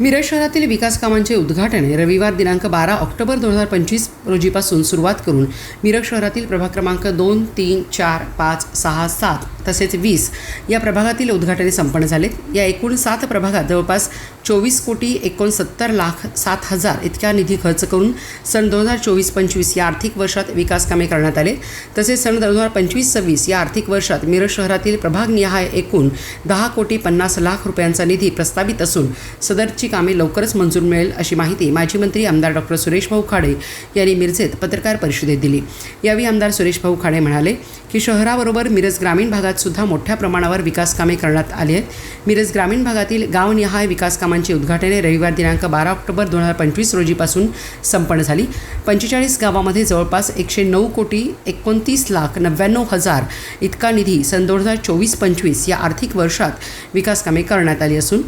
मिरज शहरातील विकास कामांचे उद्घाटन रविवार दिनांक बारा ऑक्टोबर दोन हजार पंचवीस रोजीपासून सुरुवात करून मिरज शहरातील प्रभाग क्रमांक दोन तीन चार पाच सहा सात तसेच वीस या प्रभागातील उद्घाटने संपन्न झालेत. या एकूण सात प्रभागात जवळपास चोवीस कोटी एकोणसत्तर लाख सात हजार इतक्या निधी खर्च करून सन दोन हजार चोवीस पंचवीस या आर्थिक वर्षात विकास कामे करण्यात आले. तसेच सन दोन हजार पंचवीस सव्वीस या आर्थिक वर्षात मिरज शहरातील प्रभागनिहाय एकूण दहा कोटी पन्नास लाख रुपयांचा निधी प्रस्तावित असून सदरची कामे लवकरच मंजूर मिळेल अशी माहिती माजी मंत्री आमदार डॉक्टर सुरेश भाऊ खाडे यांनी मिरजेत पत्रकार परिषदेत दिली. यावेळी आमदार सुरेश भाऊ खाडे म्हणाले की शहराबरोबर मिरज ग्रामीण भागात सुद्धा मोठ्या प्रमाणावर विकासकामे करण्यात आली आहेत. मिरज ग्रामीण भागातील गावनिहाय विकासकामांची उद्घाटने रविवार दिनांक बारा ऑक्टोबर दोन हजार पंचवीस रोजीपासून संपन्न झाली. पंचेचाळीस गावामध्ये जवळपास एकशे नऊ कोटी एकोणतीस लाख नव्याण्णव हजार इतका निधी सन दोन हजार चोवीस पंचवीस या आर्थिक वर्षात विकासकामे करण्यात आली असून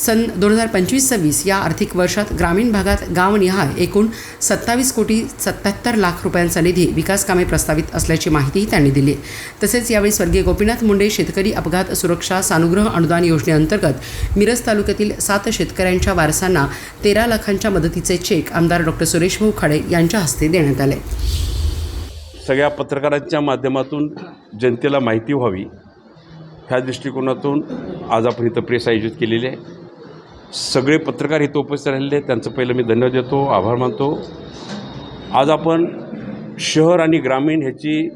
सन दोन हजार पंचवीस सव्वीस या आर्थिक वर्षात ग्रामीण भागात गावनिहाय एकूण सत्तावीस कोटी सत्याहत्तर लाख रुपयांचा निधी विकास कामे प्रस्तावित असल्याची माहितीही त्यांनी दिली. तसेच यावेळी स्वर्गीय गोपीनाथ मुंडे शेतकरी अपघात सुरक्षा सानुग्रह अनुदान योजनेअंतर्गत मिरज तालुक्यातील सात शेतकऱ्यांच्या वारसांना तेरा लाखांच्या मदतीचे चेक आमदार डॉक्टर सुरेश भाऊ खाडे यांच्या हस्ते देण्यात आले. सगळ्या पत्रकारांच्या माध्यमातून जनतेला माहिती व्हावी. ह्या दृष्टिकोनातून आज आपण इथं प्रेस आयोजित केलेली आहे. सगळे पत्रकार इथं उपस्थित राहिलेले आहेत. त्यांचं पहिलं मी धन्यवाद देतो आभार मानतो. आज आपण शहर आणि ग्रामीण ह्याची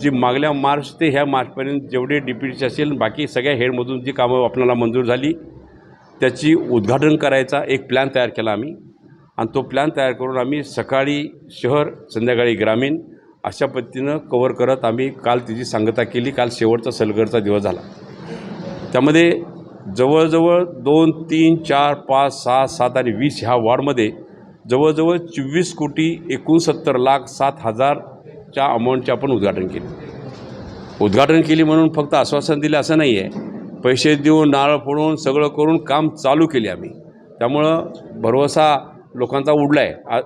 जी मागल्या मार्च ते ह्या मार्चपर्यंत जेवढे डी असेल बाकी सगळ्या हेडमधून जी कामं आपल्याला मंजूर झाली त्याची उद्घाटन करायचा एक प्लॅन तयार केला आम्ही. आणि तो प्लॅन तयार करून आम्ही सकाळी शहर संध्याकाळी ग्रामीण अशा पद्धतीनं कवर करत आम्ही काल तिची सांगता केली. काल शेवटचा सलगरचा दिवस झाला. त्यामध्ये जवळजवळ दोन तीन चार पाच सहा सात आणि वीस ह्या वॉर्डमध्ये जवळजवळ चोवीस कोटी एकोणसत्तर लाख सात हजारच्या अमाऊंटचे आपण उद्घाटन केले. उद्घाटन केली म्हणून फक्त आश्वासन दिलं असं नाही आहे. पैसे देऊन नारळ फोडून सगळं करून काम चालू केले आम्ही. त्यामुळं भरवसा लोकांचा उडला आहे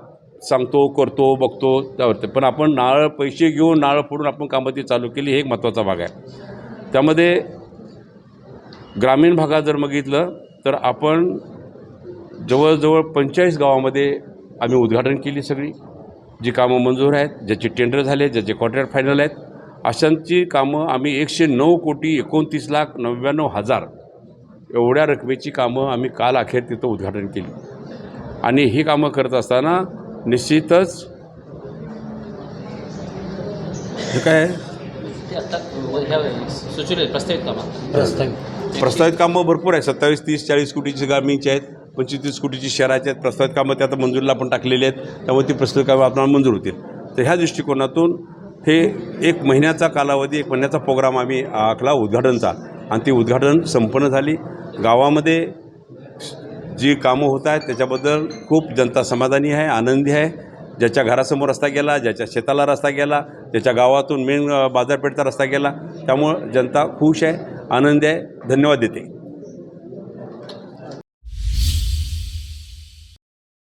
सांगतो करतो बघतो त्यावरती. पण आपण नारळ पैसे घेऊन नारळ फोडून आपण कामं ती चालू केली हे एक महत्त्वाचा भाग आहे. त्यामध्ये ग्रामीण भागात जर बघितलं तर आपण जवळजवळ पंचेचाळीस गावामध्ये आम्ही उद्घाटन केली सगळी. जी कामं मंजूर आहेत ज्याचे टेंडर झाले ज्याचे कॉन्ट्रॅक्ट फायनल आहेत अशांची कामं आम्ही एकशे नऊ कोटी एकोणतीस लाख नव्याण्णव हजार एवढ्या रकमेची कामं आम्ही काल अखेर तिथं उद्घाटन केली. आणि ही कामं करत असताना निश्चितच हे काय आहे? ते आता ह्या सुचवले प्रस्तावित. प्रस्तावित कामं भरपूर आहे सत्तावीस तीस चाळीस कोटीची ग्रामीणची आहेत. पंचवीस तीस कोटीची शहराची आहेत. प्रस्तावित कामं ते आता मंजुरीला पण टाकलेली आहेत. त्यामुळे ती प्रस्तावित कामं आपल्याला मंजूर होतील. तर ह्या दृष्टिकोनातून हे एक महिन्याचा कालावधी एक महिन्याचा प्रोग्राम आम्ही आखला उद्घाटनचा. आणि ती उद्घाटन संपन्न झाली. गावामध्ये जी कामं होत आहेत त्याच्याबद्दल खूप जनता समाधानी आहे आनंदी आहे. ज्याच्या घरासमोर रस्ता गेला ज्याच्या शेताला रस्ता गेला ज्याच्या गावातून मेन बाजारपेठचा रस्ता गेला त्यामुळं जनता खुश आहे. आनंद आहे. धन्यवाद देते.